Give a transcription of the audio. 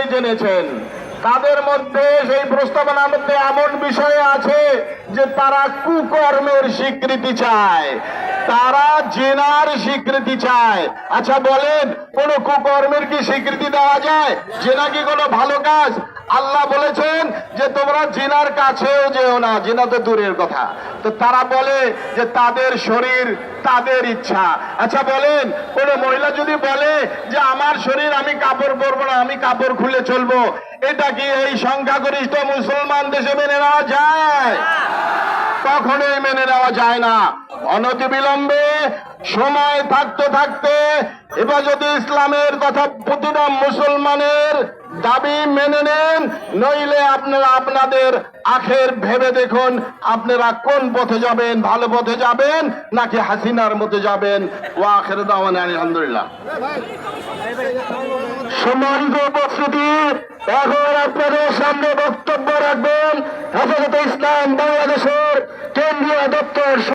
নিশ্চয়ই জেনেছেন। তাদের মধ্যে সেই প্রস্তাবনার মধ্যে এমন বিষয় আছে যে তারা কুকর্মের স্বীকৃতি চায়। তারা জেনার স্বীকৃতি চায়। আচ্ছা বলেন, কোন কুকর্মের কি স্বীকৃতি দেওয়া যায়? জেনা কি কোনো ভালো কাজ? আল্লাহ বলেছেন যে তোমরা জিনার কাছেও যেও না, জেনা তো দূরের কথা। তো তারা বলে যে তাদের শরীর, তাদের ইচ্ছা। আচ্ছা বলেন, কোনো মহিলা যদি বলে যে আমার শরীর আমি কাপড় পরবো না, আমি কাপড় খুলে চলবো, এটা কি এই সংখ্যাগরিষ্ঠ মুসলমান দেশে মেনে নেওয়া যায়? কখনোই মেনে নেওয়া যায় না। অনতি বিলম্বে সময় থাকতে থাকতে এবার যদি ইসলামের কথা প্রতিটা মুসলমানের দাবি মেনে নেন, নইলে আপনারা আপনাদের আখের ভেবে দেখুন, আপনারা কোন পথে যাবেন, ভালো পথে যাবেন, নাকি হাসিনার মধ্যে যাবেন? ও আখের দাওয়ান আলহামদুলিল্লাহ সম্মানিত উপস্থিতি, এখন আপনাদের সামনে বক্তব্য রাখবেন হেফাজতে ইসলাম বাংলাদেশের কেন্দ্রীয় দপ্তর